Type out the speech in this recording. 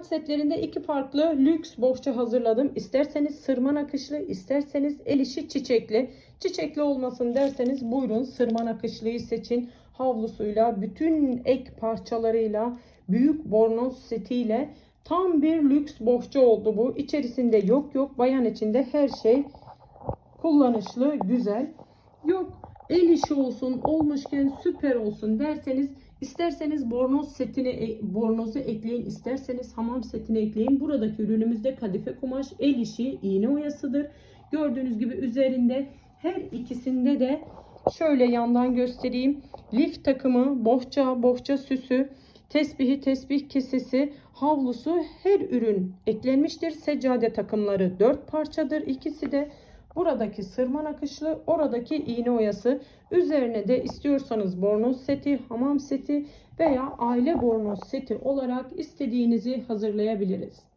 Format setlerinde iki farklı lüks bohça hazırladım. İsterseniz sırma nakışlı, isterseniz el işi çiçekli. Çiçekli olmasın derseniz buyurun sırma nakışlıyı seçin. Havlusuyla, bütün ek parçalarıyla, büyük bornoz setiyle tam bir lüks bohça oldu bu. İçerisinde yok yok bayan içinde her şey kullanışlı, güzel. Yok el işi olsun, olmuşken süper olsun derseniz isterseniz bornoz setini e, bornozu ekleyin, isterseniz hamam setini ekleyin. Buradaki ürünümüzde kadife kumaş, el işi, iğne oyasıdır. Gördüğünüz gibi üzerinde her ikisinde de şöyle yandan göstereyim. Lif takımı, bohça, bohça süsü, tesbihi, tesbih kesesi, havlusu her ürün eklenmiştir. Seccade takımları 4 parçadır. İkisi de buradaki sırma nakışlı, oradaki iğne oyası. Üzerine de istiyorsanız bornoz seti, hamam seti veya aile bornoz seti olarak istediğinizi hazırlayabiliriz.